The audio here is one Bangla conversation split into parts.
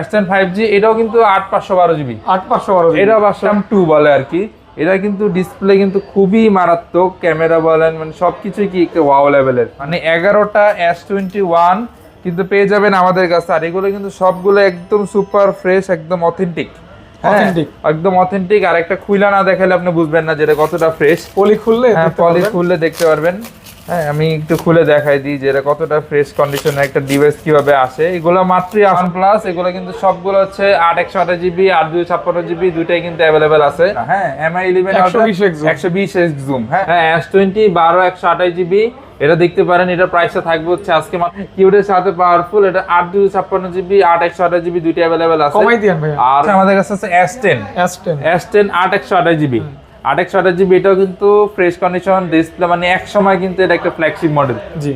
এস টেন ফাইভ জি এটাও কিন্তু আট পাঁচশো বারো জিবি আট পাঁচশো বারো এটা বাসলাম টু বলে আর কি। এটা কিন্তু ডিসপ্লে কিন্তু খুবই মারাত্মক ক্যামেরা বলেন মানে সবকিছুই কি ওয়াও লেভেলের মানে এগারোটা এস টোয়েন্টি ওয়ান কিন্তু পেয়ে যাবেন আমাদের কাছে আর এগুলো কিন্তু সবগুলো একদম সুপার ফ্রেশ একদম অথেন্টিক Authentic. একদম অথেন্টিক আর একটা খুইলা না দেখালে আপনি বুঝবেন না যেটা কতটা ফ্রেশ পলি খুললে হ্যাঁ পলি খুললে দেখতে পারবেন। হ্যাঁ আমি একটু খুলে দেখাই দিই যে এটা কতটা ফ্রেশ কন্ডিশনে একটা ডিভাইস কীভাবে আসে। এগুলো মাত্রই ওয়ান প্লাস এগুলো কিন্তু সবগুলো হচ্ছে আট একশো আঠাশ জিবি আট দুই ছাপ্পান্ন জিবি দুইটাই কিন্তু অ্যাভেলেবেল আছে। হ্যাঁ এমআই ইলেভেন 120 একশো বিশ এক্স জুম হ্যাঁ। হ্যাঁ এস টোয়েন্টি বারো একশো আঠাশ জিবি এটা দেখতে পারেন এটার প্রাইসটা থাকবে হচ্ছে আজকে কিউডের সাথে পাওয়ারফুল এটা আট দুই ছাপ্পান্ন জিবি আট একশো আঠাশ জিবি দুইটা অ্যাভেলেবেল আছে। কমাই আর আমাদের কাছে আছে S ten S ten S ten আট একশো আঠাশ জিবি আট একশো আঠাশ জিবি এটাও কিন্তু ফ্রেশ কন্ডিশন ডিসপ্লে মানে এক সময় কিন্তু এটা একটা ফ্ল্যাগশিপ মডেল জি।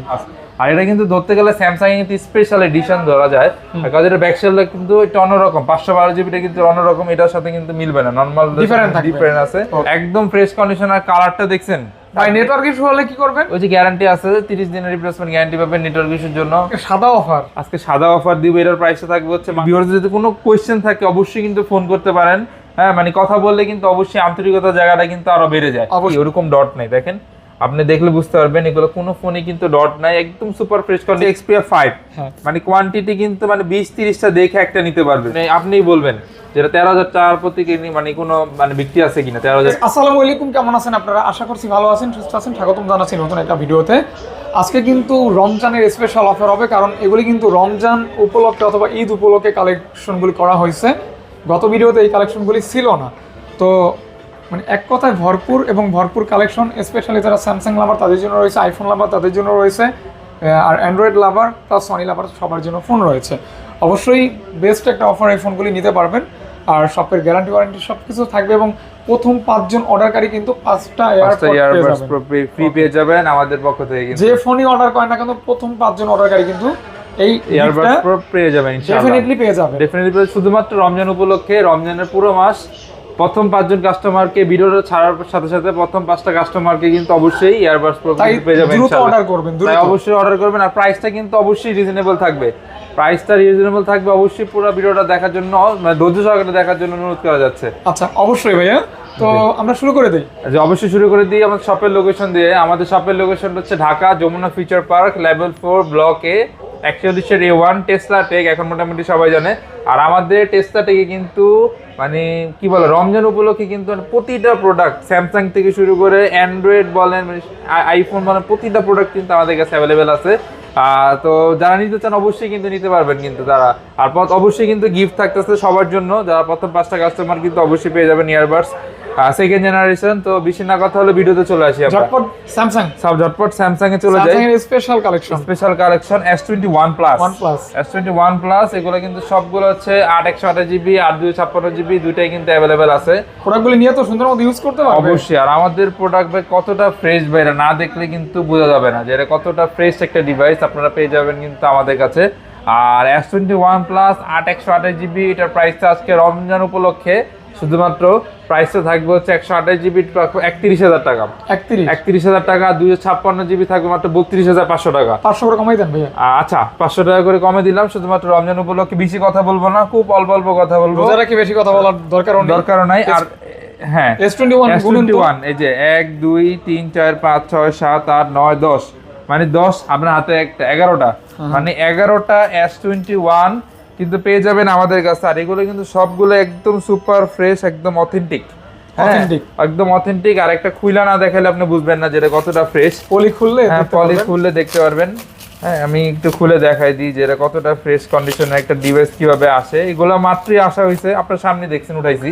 আর এটা কিন্তু ধরতে গেলে স্যামসাং কিন্তু স্পেশাল এডিশন ধরা যায়। কারণ এটা ব্যাকসেলটা কিন্তু একটু অন্যরকম পাঁচশো বারো জিবিটা কিন্তু অন্যরকম এটার সাথে কিন্তু মিলবে না। নর্মাল ডিফারেন্ট আছে। একদম ফ্রেশ কন্ডিশন আর কালারটা দেখছেন? ভাই নেটওয়ার্ক ইস্যু হলে কি করবেন? ওই যে গ্যারান্টি আছে তিরিশ দিনের রিপ্লেসমেন্ট গ্যারান্টি পাবেন নেটওয়ার্ক ইস্যুর জন্য। সাদা অফার আজকে সাদা অফার দিব এটার প্রাইসটা থাকবে হচ্ছে ভিউয়ার্স যদি কোনো কোয়েশ্চেন থাকে অবশ্যই কিন্তু ফোন করতে পারেন। হ্যাঁ মানে কথা বললে কিন্তু অবশ্যই আন্তরিকতা জায়গাটা কিন্তু আরও বেড়ে যায়। ওরকম ডট নাই দেখেন? আপনি দেখলে বুঝতে পারবেন এগুলো কোনো ফোনে কিন্তু ডট নাই একদম super fresh quality XPR five মানে কোয়ান্টিটি কিন্তু মানে বিশ তিরিশটা দেখে একটা নিতে পারবেন মানে আপনিই বলবেন যেটা তেরো হাজার টাকার প্রতি কিনি মানে কোনো মানে বিক্রি আছে কিনা তেরো হাজার। আসসালামু আলাইকুম কেমন আছেন আপনারা? আশা করছি ভালো আছেন সুস্থ আছেন স্বাগতম জানাচ্ছি নতুন একটা ভিডিওতে। আজকে কিন্তু রমজানের স্পেশাল অফার হবে কারণ এগুলি কিন্তু রমজান উপলক্ষে অথবা ঈদ উপলক্ষে কালেকশনগুলি করা হয়েছে। গত ভিডিওতে এই কালেকশনগুলি ছিল না। তো মানে এক কথায় ভরপুর এবং ভরপুর কালেকশন স্পেশালি যারা স্যামসাং লাভার তাদের জন্য রয়েছে আইফোন লাভার তাদের জন্য রয়েছে আর Android lover plus Sony lover সবার জন্য ফোন রয়েছে। অবশ্যই বেস্ট একটা অফার এই ফোনগুলি নিতে পারবেন আর শপের গ্যারান্টি ওয়ারেন্টি সব কিছু থাকবে এবং প্রথম পাঁচজন অর্ডারকারী কিন্তু পাঁচটা ইয়ারবাডস ফ্রি পেয়ে যাবেন। আমাদের পক্ষ থেকে কিন্তু। যে ফোনই অর্ডার করেন না কেন প্রথম পাঁচজন অর্ডারকারী কিন্তু এই ইয়ারবাডস প্রো পেয়ে যাবেন ইনশাআল্লাহ। ডেফিনেটলি পেয়ে যাবে ডেফিনেটলি শুধুমাত্র রমজান উপলক্ষে রমজানের পুরো মাস প্রথম পাঁচজন কাস্টমারকে ভিডিওটা ছাড়ার সাথে সাথে প্রথম পাঁচটা কাস্টমারকে কিন্তু অবশ্যই প্রো পেয়ে যাবেন দ্রুত অর্ডার করবেন দ্রুত। তাই অবশ্যই অর্ডার করবেন। আর প্রাইসটা কিন্তু অবশ্যই রিজনেবল থাকবে। প্রাইসটা রিজনেবল থাকবে অবশ্যই পুরো ভিডিওটা দেখার জন্য মানে ধৈর্য সহকারে দেখার জন্য অনুরোধ করা যাচ্ছে। আচ্ছা অবশ্যই ভাইয়া। তো আমরা শুরু করে দিই। যে অবশ্যই শুরু করে দিই। আমাদের শপের লোকেশন দিয়ে। আমাদের শপের লোকেশন হচ্ছে Dhaka Jamuna future park level four block A একচল্লিশের A one Tesla tech এখন মোটামুটি সবাই জানে। আর আমাদের টেসলা টেকে কিন্তু মানে কি বলে, রমজান উপলক্ষে কিন্তু মানে প্রতিটা প্রোডাক্ট স্যামসাং থেকে শুরু করে অ্যান্ড্রয়েড বলেন আইফোন বলেন, প্রতিটা প্রোডাক্ট কিন্তু আমাদের কাছে অ্যাভেলেবেল আছে। তো যারা নিতে চান অবশ্যই কিন্তু নিতে পারবেন কিন্তু তারা। আর অবশ্যই কিন্তু গিফট থাকতেছে সবার জন্য। যারা প্রথম পাঁচটা কাস্টমার কিন্তু অবশ্যই পেয়ে যাবেন ইয়ারবাডস সেকেন্ড জেনারেশন তো বেশি না কথা হলে ভিডিওতে চলে আসি ঝটপট স্যামসাং সব ঝটপট স্যামসাং এ চলে যাই। এর special collection special collection S twenty one plus OnePlus। S twenty one plus এগুলো কিন্তু সবগুলো হচ্ছে জিবি আট জিবি দুইটাই কিন্তু অ্যাভেলেবেল আছে। প্রোডাক্টগুলি নিয়ে তো সুন্দর মতো ইউজ করতে পারবে। অবশ্যই আর আমাদের প্রোডাক্ট ভাই কতটা ফ্রেশ এটা না দেখলে কিন্তু বোঝা যাবে না যে এটা কতটা ফ্রেশ একটা ডিভাইস আপনারা পেয়ে যাবেন কিন্তু আমাদের কাছে। আর এস টোয়েন্টি ওয়ান প্লাস আট একশো আঠাশ জিবি এটার প্রাইসটা আজকে রমজান উপলক্ষে। শুধুমাত্র প্রাইসটা থাকবে হচ্ছে একশো আঠাশ জিবি একত্রিশ হাজার টাকা। একত্রিশ? হাজার টাকা দুইশো ছাপ্পান্ন জিবি থাকবে মাত্র বত্রিশ হাজার পাঁচশো টাকা। পাঁচশো করে কমাই দেন ভাইয়া। আচ্ছা পাঁচশো টাকা করে কমে দিলাম শুধুমাত্র রমজান উপলক্ষে বেশি কথা বলব না খুব অল্প অল্প কথা বলব। রোজা রাখি বেশি কথা বলার দরকার দরকারও নাই আর হ্যাঁ এস টোয়েন্টি ওয়ান গুণন তো। ওয়ান এই যে এক দুই তিন চার পাঁচ ছয় সাত আট নয় দশ। মানে দশ আপনার হাতে একটা এগারোটা। মানে এগারোটা এস টোয়েন্টি ওয়ান কিন্তু পেয়ে যাবেন আমাদের কাছে। আর এগুলো কিন্তু সবগুলো একদম সুপার ফ্রেশ একদম অথেন্টিক Authentic। একদম অথেন্টিক আর একটা খুইলা না দেখালে আপনি বুঝবেন না যেটা কতটা ফ্রেশ পলি খুললে হ্যাঁ পলি। খুললে দেখতে পারবেন। হ্যাঁ আমি একটু খুলে দেখাই দিই যে এটা কতটা ফ্রেশ কন্ডিশনে একটা ডিভাইস কীভাবে আসে। এগুলো মাত্রই আসা হয়েছে। আপনার সামনে দেখছেন উঠাইছি।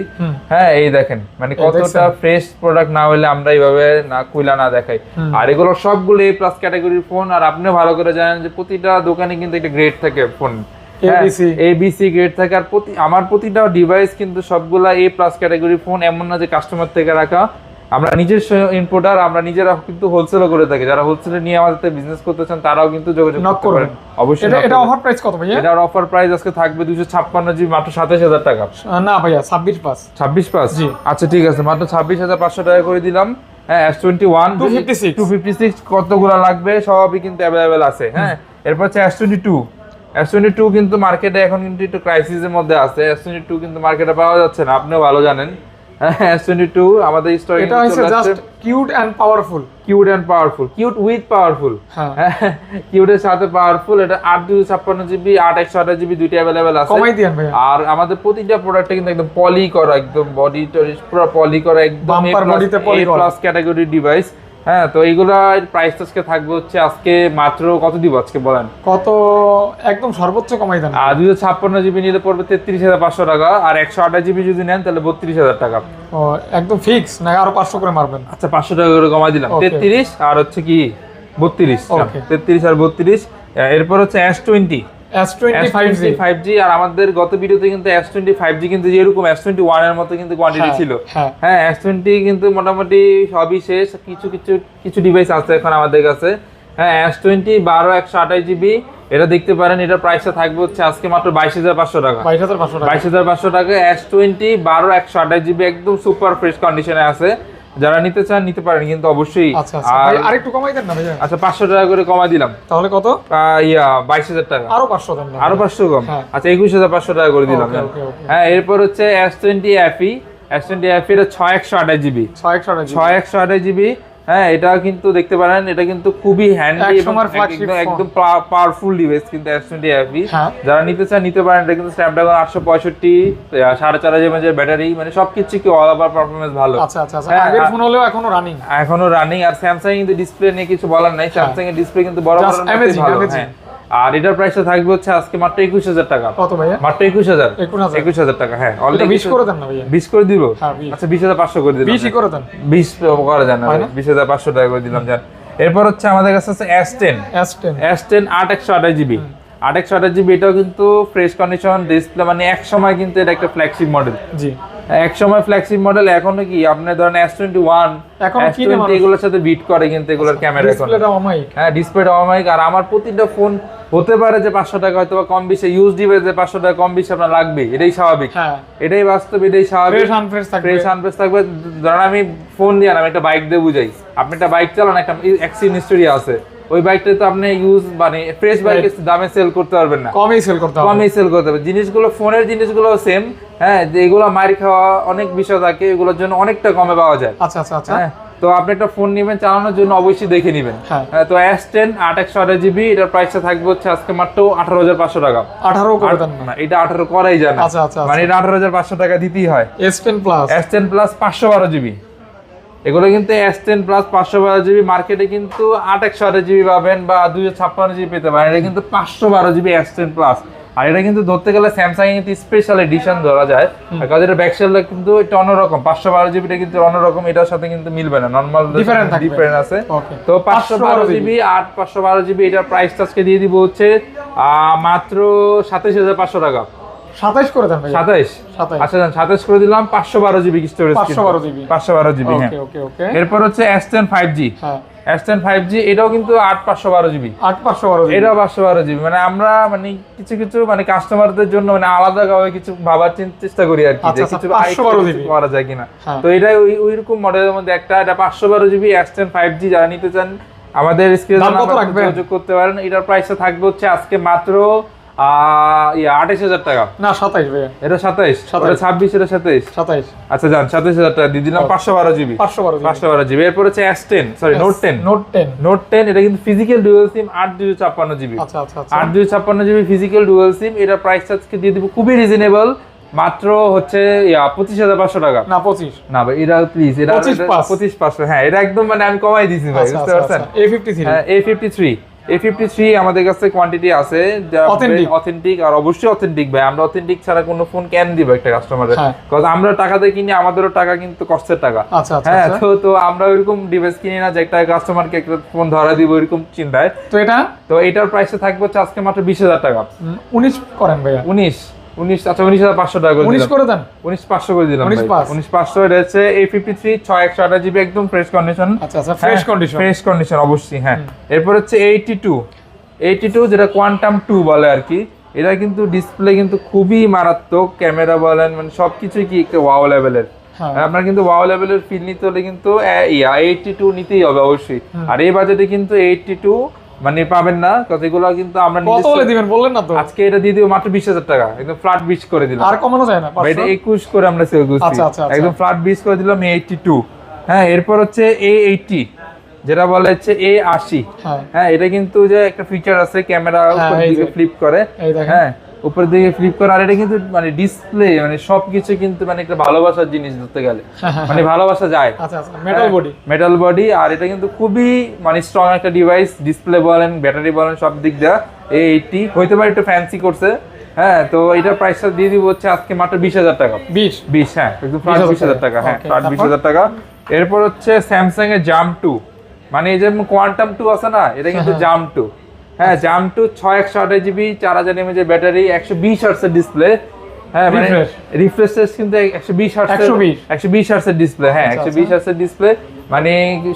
হ্যাঁ এই দেখেন। মানে কতটা ফ্রেশ প্রোডাক্ট না হলে আমরা এইভাবে না কুইলা না দেখাই। আর এগুলো সবগুলো এ প্লাস ক্যাটাগরির ফোন আর আপনি ভালো করে জানেন যে প্রতিটা দোকানে কিন্তু একটা গ্রেড থাকে ফোন এবিসি গ্রেড থাকে। আর প্রতি আমার প্রতিটা ডিভাইস কিন্তু সবগুলা এ প্লাস ক্যাটাগরি ফোন এমন না যে কাস্টমার থেকে রাখা। আমরা নিজস্ব ইম্পোর্টার আমরা নিজেরা কিন্তু হোলসেলও করে থাকি। যারা হোলসেলে নিয়ে আমাদের বিজনেস করতে চান তারাও কিন্তু যোগাযোগ করতে পারেন। অবশ্যই এটা। অফার প্রাইস কত ভাইয়া? এটার অফার প্রাইস আজকে থাকবে দুশো ছাপ্পান্ন জিবি মাত্র সাতাশ হাজার টাকা। না ভাইয়া ছাব্বিশ পাস ছাব্বিশ পাঁচ? জি। আচ্ছা ঠিক আছে। মাত্র ছাব্বিশ হাজার পাঁচশো টাকা করে দিলাম। হ্যাঁ S twenty one 256 two fifty six কতগুলো লাগবে সবই কিন্তু অ্যাভেলেবেল আছে। হ্যাঁ এরপর twenty two S twenty two কিন্তু মার্কেটে এখন কিন্তু একটু ক্রাইসিসের মধ্যে আছে। এস টোয়েন্টি টু কিন্তু মার্কেটে পাওয়া যাচ্ছে না আপনিও ভালো জানেন। এস টোয়েন্টি টু আমাদের স্টোরে এটা হচ্ছে just cute and powerful cute and powerful cute with powerful হ্যাঁ। কিউটের সাথে পাওয়ারফুল এটা আট দুশো ছাপ্পান্ন জিবি আট একশো আঠাশ জিবি দুইটা অ্যাভেলেবেল আছে। কমাই ভাইয়া। আর আমাদের প্রতিটা প্রোডাক্টে কিন্তু একদম পলি করা একদম বডি টডি পুরো পলি করা একদম করা। প্লাস ক্যাটাগরি ডিভাইস হ্যাঁ তো এইগুলার প্রাইস আজকে থাকবে হচ্ছে আজকে মাত্র কত দিব আজকে বলেন? কত একদম সর্বোচ্চ কমাই দেন। আর দুশো ছাপ্পান্ন জিবি নিলে পড়বে তেত্রিশ হাজার পাঁচশো টাকা আর একশো আঠাশ জিবি যদি নেন তাহলে বত্রিশ হাজার টাকা। ও একদম ফিক্স না আরও পাঁচশো করে মারবেন। আচ্ছা পাঁচশো টাকা করে কমাই দিলাম। তেত্রিশ আর হচ্ছে কি? বত্রিশ। তেত্রিশ আর বত্রিশ। এরপর হচ্ছে এস টোয়েন্টি আর আমাদের গত ভিডিওতে কিন্তু এস টোয়েন্টি ফাইভ জি কিন্তু যেরকম এস টোয়েন্টি ওয়ানের মতো কিন্তু কোয়ান্টিটি ছিল। হ্যাঁ। হ্যাঁ এস টোয়েন্টি কিন্তু মোটামুটি সবই শেষ কিছু কিছু কিছু ডিভাইস আছে এখন আমাদের কাছে। হ্যাঁ এস টোয়েন্টি বারো একশো আঠাশ জিবি এটা দেখতে পারেন এটার প্রাইসটা থাকবে হচ্ছে আজকে মাত্র বাইশ হাজার পাঁচশো টাকা। বাইশ হাজার পাঁচশো টাকা। বাইশ হাজার পাঁচশো টাকা এস টোয়েন্টি বারো একশো আঠাশ জিবি একদম সুপার ফ্রেশ কন্ডিশনে আছে। যারা নিতে চান নিতে পারেন কিন্তু অবশ্যই আচ্ছা আচ্ছা। আর একটু কমাই দেন না আচ্ছা পাঁচশো টাকা করে কমাই দিলাম। তাহলে কত? ইয়া বাইশ হাজার টাকা। আরও পাঁচশো আরও পাঁচশো কম? হ্যাঁ। আচ্ছা একুশ হাজার পাঁচশো টাকা করে দিলাম okay. হ্যাঁ। এরপর হচ্ছে S twenty FE S twenty FE এটা ছয় একশো আঠাশ জিবি। ছয় একশো আঠাশ জিবি। হ্যাঁ এটা কিন্তু দেখতে পারেন এটা কিন্তু খুবই হ্যান্ডি এবং একদম- পাওয়ারফুল ডিভাইস কিন্তু এস টোয়েন্টি এফি বি যারা নিতে চান নিতে পারেন এটা কিন্তু স্ন্যাপড্রাগন আটশো পঁয়ষট্টি সাড়ে চার হাজার এমএজের ব্যাটারি মানে সবকিছু কি অল ওভার পারফরমেন্স ভালো। আচ্ছা আচ্ছা আচ্ছা। হ্যাঁ, আগের ফোন হলেও এখনও রানিং এখনও রানিং আর স্যামসাং কিন্তু ডিসপ্লে নিয়ে কিছু বলার নাই। স্যামসাং এর ডিসপ্লে কিন্তু বড় বড় হ্যাঁ আর এটার প্রাইসটা থাকবে হচ্ছে আজকে মাত্র একুশ হাজার টাকা। কত ভাইয়া? মাত্র একুশ হাজার। 21,000 একুশ হাজার টাকা হ্যাঁ। অলরেডি বিশ করে দেন না ভাইয়া। বিশ করে দিব? হ্যাঁ, 20 আচ্ছা বিশ হাজার পাঁচশো করে দিলাম বিশই করে দেন। বিশ করা যায় না হয় না? বিশ হাজার পাঁচশো টাকা করে দিলাম যান। এরপর হচ্ছে আমাদের কাছে আছে S ten S ten S ten আট একশো আঠাশ জিবি। আট একশো আঠাশ জিবি এটাও কিন্তু ফ্রেশ কন্ডিশন ডিসপ্লে মানে এক সময় কিন্তু এটা একটা ফ্ল্যাগশিপ মডেল জি। এক সময় ফ্ল্যাগশিপ মডেল এখনও কি? আপনি ধরেন এস টোয়েন্টি ওয়ান এগুলোর সাথে বিট করে কিন্তু এগুলোর ক্যামেরা এখন। হ্যাঁ ডিসপ্লেটা অমাইক আর আমার প্রতিটা ফোন হতে পারে যে পাঁচশো টাকা হয়তো বা কম বেশি। ইউজ ডিভাইসে পাঁচশো টাকা কম বেশি আপনার লাগবে। এটাই স্বাভাবিক। হ্যাঁ। এটাই বাস্তব এটাই স্বাভাবিক। ফ্রেশ আনফ্রেশ থাকবে। ধরেন আমি ফোন দিয়ে আমি একটা বাইক দিয়ে বুঝাই। আপনি একটা বাইক চালান একটা অ্যাক্সিডেন্ট হিস্টোরি আছে। ওই বাইকটা তো আপনি ইউজ মানে ফ্রেশ বাইক দামে সেল করতে পারবেন না। কমই সেল করতে হবে। কমই সেল করতে হবে। জিনিসগুলো ফোনের জিনিসগুলো সেম হ্যাঁ যে এগুলো মার খাওয়া অনেক বিষয় থাকে এগুলোর জন্য অনেকটা কমে পাওয়া যায়। আচ্ছা আচ্ছা আচ্ছা। হ্যাঁ তো আপনি একটা ফোন নেবেন চালানোর জন্য অবশ্যই দেখে নেবেন। হ্যাঁ। হ্যাঁ, তো এস টেন আট একশো আঠাশ জিবি এটার প্রাইসটা থাকবে হচ্ছে আজকে মাত্র আঠারো হাজার পাঁচশো টাকা। আঠারো না। এটা আঠারো করাই যায় না। আচ্ছা আচ্ছা মানে এটা আঠারো হাজার পাঁচশো টাকা দিতেই হয়। S ten plus S ten plus পাঁচশো বারো জিবি এগুলো কিন্তু এস টেন প্লাস পাঁচশো বারো জিবি মার্কেটে কিন্তু আট একশো আঠাশ জিবি পাবেন বা দুইশো ছাপ্পান্ন জিবি পেতে পারেন। এটা কিন্তু পাঁচশো বারো জিবি এস টেন প্লাস আর এটা কিন্তু ধরতে গেলে স্যামসাং কিন্তু স্পেশাল এডিশন ধরা যায়। কারণ এটা ব্যাকসেলটা কিন্তু এটা অন্যরকম। পাঁচশো বারো জিবিটা কিন্তু অন্যরকম। এটার সাথে কিন্তু মিলবে না। নর্মাল থাকবে। ডিফারেন্ট আছে। তো পাঁচশো বারো জিবি আট পাঁচশো বারো জিবি এটার প্রাইসটা আজকে দিয়ে দিব হচ্ছে আহ, মাত্র সাতাইশ হাজার পাঁচশো টাকা। সাতাইশ করে দেন ভাইয়া সাতাইশ? সাতাইশ। আচ্ছা যান সাতাশ করে দিলাম পাঁচশো বারো জিবি স্টোরেজ 512 GB পাঁচশো বারো জিবি হ্যাঁ। ওকে ওকে। ওকে এরপর হচ্ছে এস টেন ফাইভ জি হ্যাঁ। এস টেন ফাইভ জি এটাও কিন্তু আট পাঁচশো বারো জিবি। আট পাঁচশো এটাও পাঁচশো বারো জিবি। মানে আমরা মানে কিছু কিছু মানে কাস্টমারদের জন্য মানে আলাদা ভাবে কিছু ভাবার চেষ্টা করি আর কি যে আচ্ছা, আচ্ছা, কিছু 512 জিবি। করা যায় কিনা। হ্যাঁ। তো এটা ওই ওইরকম মডেলের মধ্যে একটা। এটা পাঁচশো বারো GB S ten five G যারা নিতে চান আমাদের স্ক্রিনে? যোগাযোগ করতে পারেন। এটার প্রাইসটা থাকবে হচ্ছে আজকে মাত্র হাজার টাকা। না সাতাইশ ভাইয়া। এটা সাতাইশ। ছাব্বিশ এটা সাতাইশ? সাতাইশ। আচ্ছা যান সাতাইশ হাজার টাকা দিয়ে দিলাম পাঁচশো বারো জিবি। পাঁচশো বারো পাঁচশো বারো জিবি। এরপর হচ্ছে S ten sorry note ten note ten note ten এটা কিন্তু ফিজিক্যাল ডুয়েল সিম আট দুশো ছাপ্পান্ন জিবি। আট দুশো ছাপ্পান্ন জিবি ফিজিক্যাল ডুয়েল সিম এটার প্রাইস আজকে দিয়ে দিব খুবই রিজনেবল মাত্র হচ্ছে পঁচিশ হাজার পাঁচশো টাকা। না পঁচিশ। না ভাই এটা প্লিজ এটা পঁচিশ পাঁচশো হ্যাঁ এটা একদম মানে আমি কমাই দিছি ভাই আচ্ছা বুঝতে আচ্ছা পারছেন? A fifty three A fifty three A fifty three আমাদের কাছে কোয়ান্টিটি আছে অথেন্টিক আর অবশ্যই অথেন্টিক ভাই। আমরা অথেন্টিক ছাড়া কোনো ফোন কেন দিব একটা কাস্টমারের হ্যাঁ। কারণ আমরা টাকা দিয়ে কিনি আমাদেরও টাকা কিন্তু কষ্টের টাকা। আচ্ছা আচ্ছা হ্যাঁ আচ্ছা। তো তো আমরা ওইরকম ডিভাইস কিনি না যে একটা কাস্টমারকে একটা ফোন ধরা দিব ওইরকম চিন্তায়। তো এটা? তো এটার প্রাইসে থাকবে হচ্ছে আজকে মাত্র বিশ হাজার টাকা। উনিশ করেন ভাইয়া। উনিশ। উনিশ আচ্ছা উনিশ হাজার পাঁচশো টাকা করে উনিশ করে দেন? উনিশ পাঁচশো করে দিলাম উনিশ পাঁচশো এটা হচ্ছে এ ফিফটি থ্রি ছয় একশো আঠাশ জিবি একদম ফ্রেশ কন্ডিশন আচ্ছা আচ্ছা ফ্রেশ কন্ডিশন ফ্রেশ কন্ডিশন অবশ্যই হ্যাঁ। এরপর হচ্ছে এইটি টু এইটি টু যেটা কোয়ান্টাম টু বলে আর কি এটা কিন্তু ডিসপ্লে কিন্তু খুবই মারাত্মক ক্যামেরা বলেন মানে সবকিছুই কি একটা ওয়াও লেভেলের হ্যাঁ। আপনার কিন্তু ওয়াও লেভেলের ফিল নিতে হলে কিন্তু এইটটি টু নিতেই হবে অবশ্যই। আর এই বাজেটে কিন্তু এইটটি টু মানে পাবেন না কতগুলো কিন্তু আমরা কত বলে দিবেন? বললেন না তো। আজকে এটা দিয়ে দিব মাত্র বিশ হাজার টাকা। একদম ফ্ল্যাট বিশ করে দিলাম। আর কমানো যায় না ভাই, এটা পাঁচশো? একুশ করে আমরা সেল করছি। আচ্ছা, আচ্ছা, আচ্ছা। একদম ফ্ল্যাট বিচ করে দিলাম এইটটি টু হ্যাঁ এরপর হচ্ছে এ এইটটি যেটা বলা হচ্ছে এ আশি। হ্যাঁ। হ্যাঁ এটা কিন্তু যে একটা ফিচার আছে ক্যামেরা উপর দিকে ফ্লিপ করে। হ্যাঁ উপর দিকে ফ্লিপ করে আর এটা কিন্তু মানে ডিসপ্লে মানে সবকিছু কিন্তু মানে একটা ভালোবাসার জিনিস ধরতে গেলে। হ্যাঁ, হ্যাঁ, মানে ভালোবাসা যায়। মেটাল বডি মেটাল বডি আর এটা কিন্তু খুবই মানে স্ট্রং একটা ডিভাইস ডিসপ্লে বলেন ব্যাটারি বলেন সব দিক এই এইটটি হইতে পারে একটু ফ্যান্সি করছে। হ্যাঁ তো এটা প্রাইসটা দিয়ে দিব হচ্ছে আজকে মাত্র বিশ হাজার টাকা। বিশ? বিশ হ্যাঁ একদম ফ্ল্যাট 20,000 বিশ হাজার টাকা। হ্যাঁ ফ্ল্যাট বিশ হাজার টাকা। এরপর হচ্ছে স্যামসাং এর জাম টু মানে এই যে কোয়ান্টাম টু আছে না এটা কিন্তু হ্যাঁ। জাম টু হ্যাঁ জাম টু ছয় একশো আঠাশ জিবি চার হাজার এমএজের এর ব্যাটারি একশো বিশ হার্সের ডিসপ্লে হ্যাঁ মানে। রিফ্রেশ কিন্তু একশো বিশ হার্সের 120 একশো বিশ। হার্সের ডিসপ্লে হ্যাঁ আচ্ছা, একশো বিশ হার্সের ডিসপ্লে মানে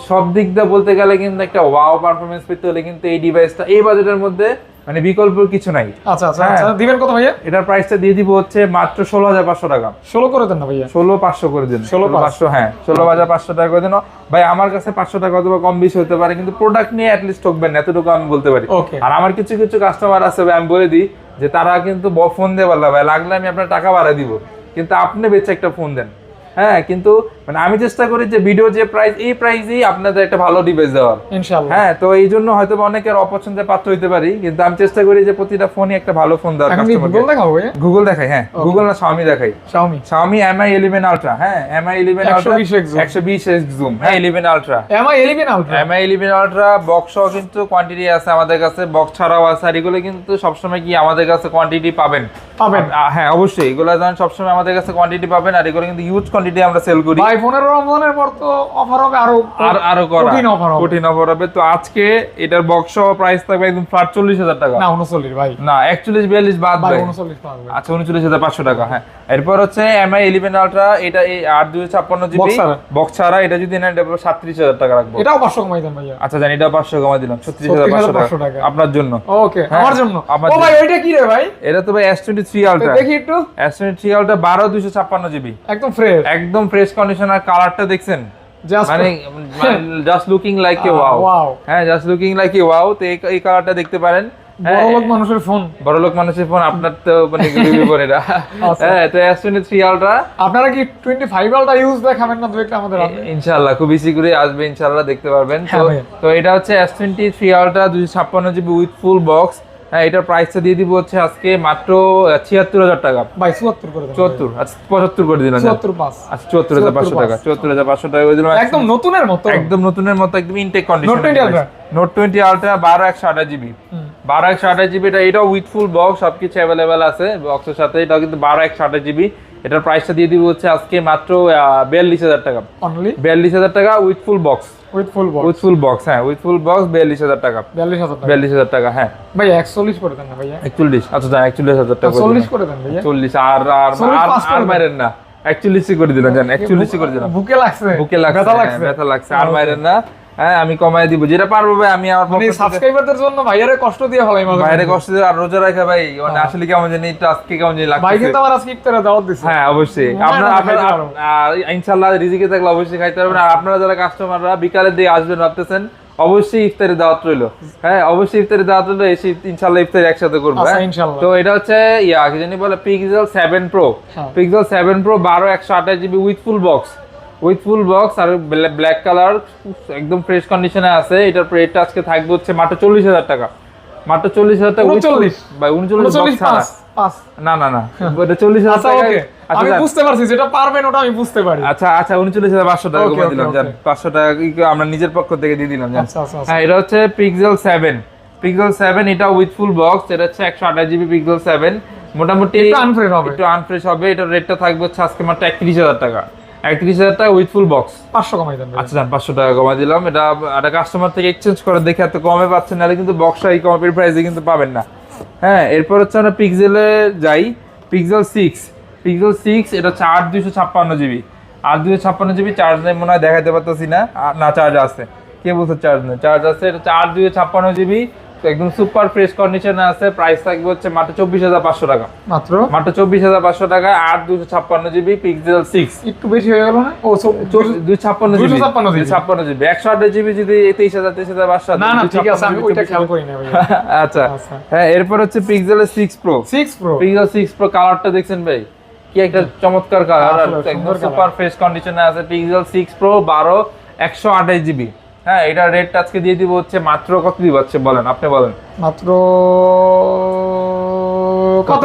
সব দিক দিয়ে বলতে গেলে কিন্তু একটা ওয়াও পারফরমেন্স পেতে হলে কিন্তু এই ডিভাইসটা এই বাজেটের মধ্যে মানে বিকল্প কিছু নাই। আচ্ছা আচ্ছা হ্যাঁ। আচ্ছা। দিবেন কত ভাইয়া? এটার প্রাইসটা দিয়ে দিব হচ্ছে মাত্র ষোলো হাজার পাঁচশো টাকা। ষোলো করে দেন না ভাইয়া? ষোলো পাঁচশো করে দিন। 16 ষোলো পাঁচশো হ্যাঁ ষোলো হাজার পাঁচশো টাকা করে দিন। ভাই আমার কাছে পাঁচশো টাকা অথবা কম বেশি হতে পারে কিন্তু প্রোডাক্ট নিয়ে অ্যাটলিস্ট ঠকবেন না, এতটুকু আমি বলতে পারি. আর আমার কিছু কিছু কাস্টমার আছে ভাই, আমি বলে দিই যে তারা কিন্তু ফোন দিয়ে বলল ভাই লাগলে আমি আপনার টাকা বাড়া দিব। কিন্তু আপনি বেঁচে একটা ফোন দেন। হ্যাঁ কিন্তু মানে আমি চেষ্টা করি যে ভিডিও যে প্রাইস এই প্রাইসেই আপনাদের একটা ভালো ডিভাইস দেওয়ার। ইনশাআল্লাহ। হ্যাঁ তো এই জন্য হয়তো অনেকের অপছন্দের পাত্র হইতে পারি কিন্তু আমি চেষ্টা করি যে প্রতিটা ফোনই একটা ভালো ফোন দেওয়ার এখন কি গুগল দেখাবো গুগল দেখাই হ্যাঁ গুগল না স্বামী দেখাই। Xiaomi Xiaomi Mi 11 Ultra হ্যাঁ Mi 11 Ultra 120x zoom। 120x zoom হ্যাঁ 11 Ultra MI 11 Ultra Mi 11 Ultra box কিন্তু কোয়ান্টিটি আছে আমাদের কাছে বক্স ছাড়াও আছে আর এগুলো কিন্তু সবসময় কি আমাদের কাছে কোয়ান্টিটি পাবেন। পাবেন। হ্যাঁ অবশ্যই। এগুলো যেমন সবসময় আমাদের কাছে কোয়ান্টিটি পাবেন আর এগুলো কিন্তু ইউজ কোয়ান্টিটি আমরা সেল করি। ভাই পনেরো রমজানের পর তো অফার হবে আরও আর আরও কঠিন অফার হবে। কঠিন অফার হবে। তো আজকে এটার বক্স প্রাইস থাকবে একদম ফ্ল্যাট চল্লিশ হাজার টাকা। না উনচল্লিশ ভাই। না একচল্লিশ বিয়াল্লিশ বাদ ভাই ভাই আচ্ছা উনচল্লিশ হাজার পাঁচশো টাকা হ্যাঁ। এরপর হচ্ছে এমআই ইলেভেন আলট্রা এটা এই আট দুই ছাপ্পান্ন জিবি বক্স ছাড়া। এটা যদি নেন এটা সাতত্রিশ হাজার টাকা রাখব। এটাও পাঁচশো কমাই দেন ভাইয়া। আচ্ছা জানি এটা পাঁচশো কমা দিলাম ছত্রিশ হাজার পাঁচশো 36,500 টাকা। আপনার জন্য। ওকে হ্যাঁ, আমার জন্য। ও ভাই ওইটা কি রে ভাই? এটা তো ভাই এস টোয়েন্টি থ্রি আলট্রা দেখি একটু। এস টোয়েন্টি থ্রি আলট্রা বারো দুইশো ছাপ্পান্ন জিবি একদম ফ্রেশ একদম ফ্রেশ কন্ডিশন আর কালারটা দেখছেন? জাস্ট মানে just looking like a wow wow হ্যাঁ just looking like a wow তো এই- এই কালারটা দেখতে পারেন। হ্যাঁ, বড় লোক মানুষের ফোন বড় লোক মানুষের ফোন আপনার তো মানে ফোন এটা আচ্ছা। হ্যাঁ তো এস টোয়েন্টি থ্রি আলট্রা আপনারা কি টোয়েন্টি ফাইভ আলটা ইউজ দেখাবেন না আমাদের ইনশাল্লাহ খুব বেশি করে আসবে ইনশাল্লাহ দেখতে পারবেন। হ্যাঁ তো তো এটা হচ্ছে এস টোয়েন্টি থ্রি আলট্রা দুশো ছাপ্পান্ন জিবি উইথ ফুল বক্স হ্যাঁ এটার প্রাইসটা দিয়ে দিব হচ্ছে আজকে মাত্র ছিয়াত্তর হাজার টাকা। ভাই চুয়াত্তর করে চুয়াত্তর আচ্ছা পঁচাত্তর করে দিলাম। চুয়াত্তর পাঁচ। আচ্ছা চুয়াত্তর হাজার পাঁচশো টাকা 74,500 চুয়াত্তর হাজার পাঁচশো টাকা করে দিলাম একদম নতুনের মতো। একদম নতুনের মতো একদম intact Note 20 condition? Note twenty ultra বারো একশো আঠাশ জিবি। বারো একশো আঠাশ জিবি এটা এটাও উইথ ফুল বক্স সবকিছু অ্যাভেলেবেল আছে বক্সের সাথে। এটাও কিন্তু বারো একশো আঠাশ জিবি এটার প্রাইসটা দিয়ে দিব হচ্ছে আজকে মাত্র বিয়াল্লিশ হাজার টাকা। অনলি বিয়াল্লিশ হাজার টাকা with full box with full box with full box হ্যাঁ উইথ ফুল বক্স বিয়াল্লিশ হাজার টাকা। বিয়াল্লিশ হাজার টাকা। বিয়াল্লিশ হাজার টাকা হ্যাঁ। ভাই একচল্লিশ করে দেন না ভাইয়া। একচল্লিশ আচ্ছা যান একচল্লিশ হাজার টাকা করে চল্লিশ দিলাম। করে দেন ভাইয়া। চল্লিশ আর আর আর- না। একচল্লিশই করে দিলাম জান একচল্লিশই করে দিলাম। বুকে লাগছে। বুকে লাগছে ব্যথা হ্যাঁ, লাগছে। ব্যথা লাগছে আর মাইরেন না। হ্যাঁ আমি কমাই দিব। যেটা পারব ভাই আমি আমার মানে সাবস্ক্রাইবারদের জন্য ভাইয়ারে কষ্ট দিয়ে ফেলাই মাঝে বাইরে মাঝে। কষ্ট দিয়ে আর রোজা রাখা ভাই মানে আসলে কেমন জানি একটু আজকে কেমন জানি ভাই কিন্তু আমার আজকে ইফতারে দাওয়াত দিছে। হ্যাঁ অবশ্যই। আপনারা না আপনারা খাইতে ইনশাআল্লাহ রিজিকে থাকলে অবশ্যই খাইতে পারবেন। আর আপনারা যারা কাস্টমাররা বিকালের দিকে আসবেন ভাবতেছেন অবশ্যই ইফতারি দাওয়াত রইল। হ্যাঁ অবশ্যই ইফতারি দাওয়াত রইল এসে ইনশাআল্লাহ ইফতারি একসাথে করব আচ্ছা, হ্যাঁ? তো এটা হচ্ছে ইয়া কি জানি বলে পিক্সেল সেভেন প্রো হ্যাঁ। পিক্সেল সেভেন প্রো বারো একশো আঠাশ GB with full box with full box R black colour একদম ফ্রেশ কন্ডিশনে আছে। এটার রেটটা আজকে থাকবে হচ্ছে মাত্র চল্লিশ হাজার টাকা। মাত্র চল্লিশ হাজার টাকা with full- 39 ভাই উনচল্লিশ উনচল্লিশ বক্স ছাড়া। পাঁচ পাঁচ। না না না। ওটা চল্লিশ হাজার আচ্ছা টাকা আচ্ছা, আমি বুঝতে পারছি যেটা পারবেন ওটা আমি বুঝতে পারি। আচ্ছা আচ্ছা উনচল্লিশ হাজার পাঁচশো টাকা কমে দিলাম জান পাঁচশো টাকা আমরা নিজের পক্ষ থেকে দিয়ে দিলাম জান। হ্যাঁ এটা হচ্ছে পিক্সেল সেভেন পিক্সেল সেভেন এটা উইথ ফুল বক্স এটা হচ্ছে একশো আঠাশ জিবি পিক্সেল সেভেন মোটামুটি একটু হবে। একটু আনফ্রেশ হবে। এটার রেটটা থাকবে হচ্ছে আজকে মাত্র একত্রিশ হাজার টাকা। একত্রিশ হাজার টাকা উইথ ফুল বক্স পাঁচশো কমাই দেন আচ্ছা যান পাঁচশো টাকা কমা দিলাম। এটা একটা কাস্টমার থেকে এক্সচেঞ্জ করে দেখে এত কমে পাচ্ছেন নাহলে কিন্তু বক্সটা এই কমের প্রাইসে কিন্তু পাবেন না। হ্যাঁ এরপর হচ্ছে আমরা পিক্সেলে যাই। পিক্সেল সিক্স পিক্সেল সিক্স এটা হচ্ছে আট দুইশো ছাপ্পান্ন জিবি আট দুইশো ছাপ্পান্ন জিবি চার্জ নেই মনে হয় দেখাতে পারতেছি না। না চার্জ আছে। কে বলছে চার্জ নেই? চার্জ আছে এটা হচ্ছে আট ছাপ্পান্ন জিবি একদম সুপার ফ্রেশ কন্ডিশনে আছে। প্রাইস থাকবে হচ্ছে মাত্র চব্বিশ হাজার পাঁচশো টাকা। মাত্র? মাত্র চব্বিশ হাজার পাঁচশো টাকা আট দুশো ছাপ্পান্ন জিবি পিক্সেল সিক্স একটু বেশি হয়ে গেল না? ও দুই ছাপ্পান্ন জিবি। 256 GB ছাপ্পান্ন জিবি। একশো আঠাশ জিবি যদি তেইশ হাজার তেইশ হাজার পাঁচশো না না ঠিক আছে আমি ওইটা খেয়াল করি না আচ্ছা। আচ্ছা। হ্যাঁ এরপর হচ্ছে পিক্সেলের six pro six pro Pixel six pro কালারটা দেখছেন ভাই? কি একটা চমৎকার কালার একদম সুপার ফ্রেশ কন্ডিশনে আছে। পিক্সেল সিক্স প্রো বারো একশো আঠাশ জিবি। হ্যাঁ এটা রেটটা আজকে দিয়ে দিব হচ্ছে মাত্র কত দিব? হচ্ছে বলেন আপনি বলেন। মাত্র কত?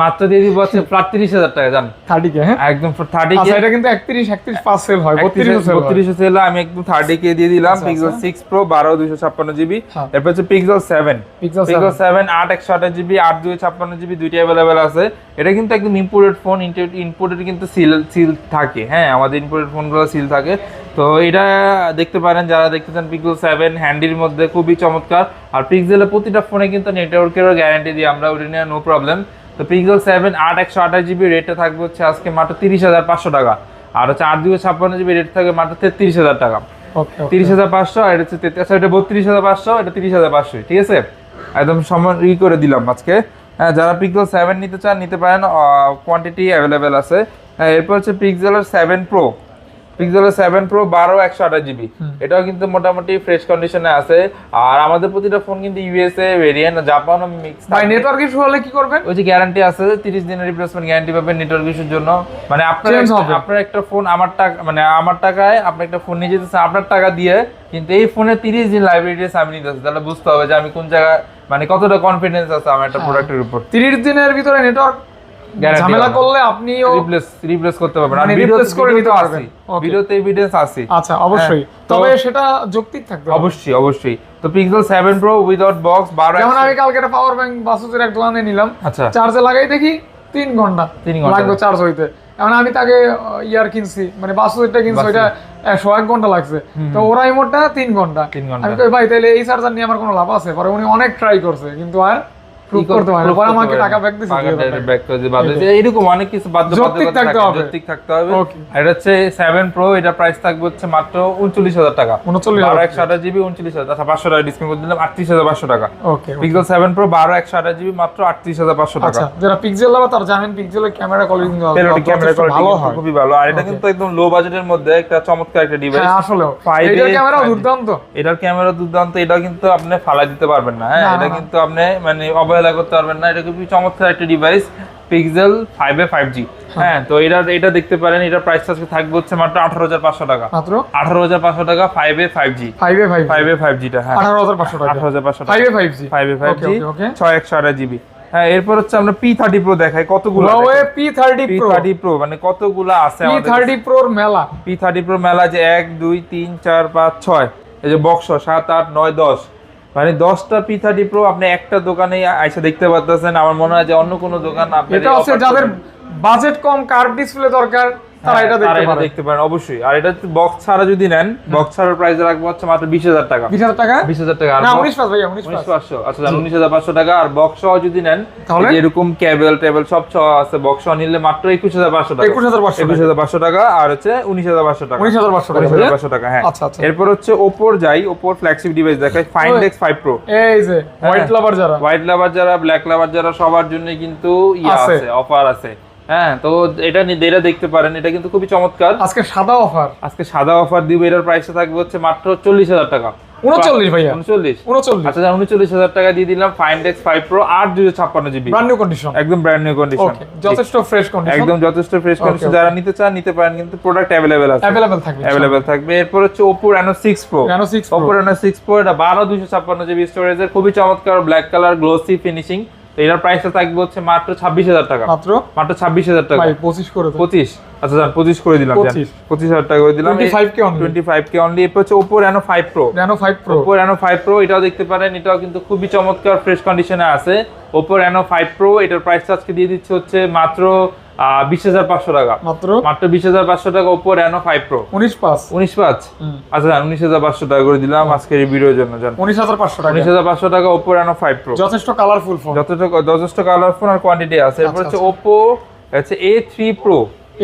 মাত্র দিয়ে দিব হচ্ছে প্রায় তিরিশ হাজার টাকা জান। থার্টি কে হ্যাঁ? একদম থার্টি আচ্ছা এটা কিন্তু একত্রিশ একত্রিশ পাঁচ সেল হয় বত্রিশ সেল হয়। আমি একদম থার্টি কে দিয়ে দিলাম পিক্সেল। সিক্স প্রো বারো দুইশো ছাপ্পান্ন জিবি হ্যাঁ। এরপর হচ্ছে Pixel seven Pixel Pixel seven আট একশো আঠাশ জিবি আট দুই ছাপ্পান্ন জিবি দুইটা অ্যাভেলেবেল আছে। এটা কিন্তু একদম ইম্পোর্টেড ফোন ইম্পোর্টেড কিন্তু সিল সিল থাকে। হ্যাঁ আমাদের ইম্পোর্টেড ফোনগুলো সিল থাকে। তো এটা দেখতে পারেন যারা দেখতেছেন পিক্সেল সেভেন হ্যান্ডির মধ্যে খুবই চমৎকার। আর পিক্সেলের প্রতিটা ফোনে কিন্তু নেটওয়ার্কেরও গ্যারান্টি দিই আমরা ওটা নিয়ে নো প্রবলেম তো পিক্সেল সেভেন আট একশো আঠাশ জিবি রেটটা থাকবে হচ্ছে আজকে মাত্র তিরিশ হাজার পাঁচশো টাকা। আর হচ্ছে আট দুই ছাপ্পান্ন জিবি রেট থাকবে মাত্র তেত্রিশ হাজার টাকা। তিরিশ হাজার পাঁচশো আর এটা হচ্ছে আচ্ছা এটা বত্রিশ হাজার পাঁচশো এটা তিরিশ হাজার পাঁচশো ঠিক আছে? একদম সমান ই করে দিলাম আজকে। হ্যাঁ যারা পিক্সেল সেভেন নিতে চান নিতে পারেন কোয়ান্টিটি অ্যাভেলেবেল আছে। হ্যাঁ এরপর হচ্ছে পিক্সেলের সেভেন প্রো পিক্সেলের সেভেন প্রো বারো একশো আঠাশ জিবি এটাও কিন্তু মোটামুটি ফ্রেশ কন্ডিশনে আছে। আর আমাদের প্রতিটা ফোন কিন্তু ইউএসএ ভেরিয়েন্ট জাপান মিক্স ভাই নেটওয়ার্ক ইস্যু হলে কি করবেন? ওই যে গ্যারান্টি আছে তিরিশ দিনের রিপ্লেসমেন্ট গ্যারান্টি পাবেন নেটওয়ার্ক ইস্যুর জন্য। মানে আপনার। আপনার একটা ফোন আমার টাকা মানে আমার টাকায় আপনি একটা ফোন নিয়ে যেতেছেন আপনার টাকা দিয়ে কিন্তু এই ফোনে তিরিশ দিন লাইব্রেরি আমি নিতেছি। তাহলে বুঝতে হবে যে আমি কোন জায়গায় মানে কতটা কনফিডেন্স আছে আমার একটা প্রোডাক্টের উপর। তিরিশ দিনের ভিতরে নেটওয়ার্ক ঝামেলা করলে আপনিও রিপ্লেস রিপ্লেস করতে পারবেন। মানে ভিডিও replace করে নিতে পারবেন। ভিডিওতে এভিডেন্স আছে। আচ্ছা অবশ্যই। হ্যাঁ, তবে সেটা যৌক্তিক থাকবে। অবশ্যই অবশ্যই। তো Pixel seven pro without box বারো যেমন আমি কালকে একটা পাওয়ার ব্যাংক বাসুদের এক দোকানে নিলাম। আচ্ছা। চার্জে লাগাই দেখি তিন ঘণ্টা। তিন ঘণ্টা। লাগবে চার্জ হইতে। এখন আমি তাকে ইয়ার কিনছি। মানে বাসুদেরটা কিনছি ওইটা একশো এক ঘণ্টা লাগছে। তো ওরা এই মোটটা তিন ঘণ্টা। আমি ভাই তাহলে এই চার্জার নিয়ে আমার কোনো লাভ আছে? পরে উনি অনেক ট্রাই করছে কিন্তু আর প্রুভ করতে পারে না। আমাকে টাকা ব্যাক দিছে ব্যাক করে দিয়ে বাদ এরকম অনেক কিছু বাধ্যবাধকতা যৌক্তিক থাকতে হবে। যৌক্তিক থাকতে হবে। এটা হচ্ছে সেভেন প্রো এটা প্রাইস থাকবে হচ্ছে মাত্র উনচল্লিশ হাজার টাকা। উনচল্লিশ বারো হাজার। একশো আঠাশ জিবি উনচল্লিশ হাজার। আচ্ছা পাঁচশো টাকা ডিসকাউন্ট করে দিলাম আটত্রিশ হাজার পাঁচশো টাকা। ওকে পিক্সেল সেভেন প্রো বারো একশো আঠাশ জিবি মাত্র আটত্রিশ হাজার পাঁচশো টাকা। আচ্ছা যারা পিক্সেল লাভার তারা জানেন পিক্সেলের ক্যামেরা কোয়ালিটি কিন্তু ক্যামেরা যথেষ্ট ভালো হয়। খুবই ভালো। আর এটা কিন্তু একদম লো বাজেটের মধ্যে একটা চমৎকার একটা ডিভাইস এটার ক্যামেরা দুর্দান্ত। এটার ক্যামেরা দুর্দান্ত এটা কিন্তু আপনি ফালাই দিতে পারবেন না। হ্যাঁ এটা কিন্তু আপনি মানে অবহেলা করতে পারবেন না। এটা খুবই চমৎকার একটা device Pixel five A five G হ্যাঁ। তো এটা এটা দেখতে পারেন এটার প্রাইস আজকে থাকবে হচ্ছে মাত্র আঠারো হাজার পাঁচশো টাকা। মাত্র? আঠারো হাজার পাঁচশো টাকা five A five G five A five five A five জিটা হ্যাঁ। আঠারো হাজার পাঁচশো টাকা। আঠারো হাজার পাঁচশো five A five G five A five G. ছয় একশো আঠাশ জিবি হ্যাঁ এরপর হচ্ছে আমরা পি থার্টি প্রো দেখাই কতগুলো P thirty P thirty pro মানে কতগুলো আছে পি থার্টি প্রোর মেলা। পি থার্টি প্রো মেলা যে এক দুই তিন চার পাঁচ ছয়। এই যে বক্স সাত আট নয় দশ। মানে দশটা পি থার্টি প্রো আপনি একটা দোকানে আইসে দেখতে পারতেছেন। আমার মনে হয় যে অন্য কোনো দোকান আপনি এটা হচ্ছে যাদের বাজেট কম কার্ভ ডিসপ্লে দরকার তারা হ্যাঁ, এটা দেখতে পারে। দেখতে পারেন অবশ্যই। আর এটা বক্স ছাড়া যদি নেন বক্স ছাড়ার প্রাইস রাখব হচ্ছে মাত্র বিশ হাজার টাকা। বিশ হাজার টাকা? বিশ হাজার টাকা। না উনিশ পাঁচ ভাইয়া উনিশ পাঁচশো। আচ্ছা উনিশ হাজার পাঁচশো টাকা। আর বক্স সহ যদি নেন তাহলে? এরকম কেবল টেবল সব সহ আছে বক্স সহ নিলে মাত্র একুশ হাজার পাঁচশো টাকা। একুশ হাজার পাঁচশো একুশ হাজার পাঁচশো টাকা আর হচ্ছে উনিশ হাজার পাঁচশো টাকা। উনিশ হাজার পাঁচশো টাকা উনিশ হাজার পাঁচশো টাকা হ্যাঁ। আচ্ছা, আচ্ছা। এরপর হচ্ছে ওপোর যাই ওপোর ফ্ল্যাগশিপ ডিভাইস দেখায় ফাইন্ড এক্স ফাইভ প্রো এই যে হোয়াইট লাভার যারা। হোয়াইট লাভার যারা ব্ল্যাক লাভার যারা সবার জন্য কিন্তু ইয়ে। আছে। অফার আছে। হ্যাঁ তো এটা এটা দেখতে পারেন এটা কিন্তু খুবই চমৎকার। আজকে সাদা অফার। আজকে সাদা অফার দিবে এটার প্রাইসটা থাকবে হচ্ছে মাত্র চল্লিশ হাজার টাকা। উনচল্লিশ ভাইয়া। উনচল্লিশ। উনচল্লিশ। আচ্ছা উনচল্লিশ হাজার টাকা দিয়ে দিলাম ফাইন্ড ফাইভ প্রো আট দুশো ছাপ্পান্ন জিবি ব্র্যান্ড নিউ কন্ডিশন একদম ব্র্যান্ড নিউ কন্ডিশন যথেষ্ট ফ্রেশ কন্ডিশন একদম যথেষ্ট ফ্রেশ কন্ডিশন যারা নিতে চান নিতে পারেন কিন্তু প্রোডাক্ট অ্যাভেলেবেল আছে। অ্যাভেলেবেল থাকবে অ্যাভেলেবেল থাকবে। এরপর হচ্ছে Oppo Reno six pro Reno 6 Pro। Oppo Reno six pro এটা বারো দুশো ছাপ্পান্ন জিবি স্টোরেজের খুবই চমৎকার ব্ল্যাক কালার গ্লোসি ফিনিশিং তো এটার প্রাইসটা থাকবে হচ্ছে মাত্র ছাব্বিশ হাজার টাকা। মাত্র? মাত্র ছাব্বিশ হাজার টাকা। ভাই পঁচিশ করে। পঁচিশ? আচ্ছা যান পঁচিশ করে দিলাম 25 পঁচিশ। হাজার টাকা করে দিলাম। 25K only। Twenty five K only এরপর হচ্ছে Oppo Reno five pro Reno five pro Oppo Reno five pro এটাও দেখতে পারেন এটাও কিন্তু খুবই চমৎকার ফ্রেশ কন্ডিশনে আছে। ওপো রেনো ফাইভ প্রো এটার প্রাইসটা আজকে দিয়ে দিচ্ছে হচ্ছে মাত্র বিশ হাজার পাঁচশো টাকা। মাত্র? মাত্র বিশ হাজার পাঁচশো টাকা ওপো রেনো ফাইভ প্রো উনিশ পাঁচ। উনিশ পাঁচ? আচ্ছা যান উনিশ হাজার পাঁচশো টাকা করে দিলাম আজকের এই ভিডিওর জন্য জান। উনিশ হাজার পাঁচশো টাকা। উনিশ হাজার পাঁচশো টাকা ওপো রেনো ফাইভ প্রো যথেষ্ট কালারফুল ফোন যথেষ্ট যথেষ্ট কালারফুল আর কোয়ান্টিটি আছে। এরপর আচ্ছা, হচ্ছে ওপো হচ্ছে A three pro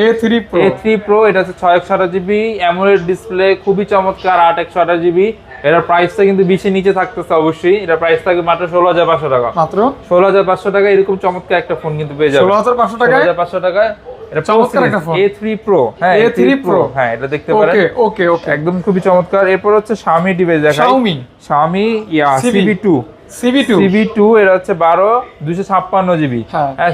A three pro A three pro এটা হচ্ছে ছয় একশো আঠাশ জিবি অ্যামোলেড ডিসপ্লে খুবই চমৎকার আট একশো আঠাশ জিবি এটার প্রাইসটা কিন্তু বেশি নিচে থাকতেছে অবশ্যই। এটা প্রাইস থাকবে মাত্র ষোলো হাজার পাঁচশো টাকা। মাত্র? ষোলো হাজার পাঁচশো টাকা এরকম চমৎকার একটা ফোন কিন্তু পেয়ে যাবে ষোলো হাজার পাঁচশো টাকায়? পাঁচশো টাকায় এটা চমৎকার একটা ফোন। এ থ্রি প্রো হ্যাঁ এ A3 থ্রি Pro। হ্যাঁ এটা দেখতে পারেন। ওকে ওকে ওকে একদম খুবই চমৎকার। এরপর হচ্ছে Xiaomi ডিভাইস দেখা Xiaomi Xiaomi yeah CB CB two CB two CB two এটা হচ্ছে বারো দুশো ছাপ্পান্ন জিবি হ্যাঁ। হ্যাঁ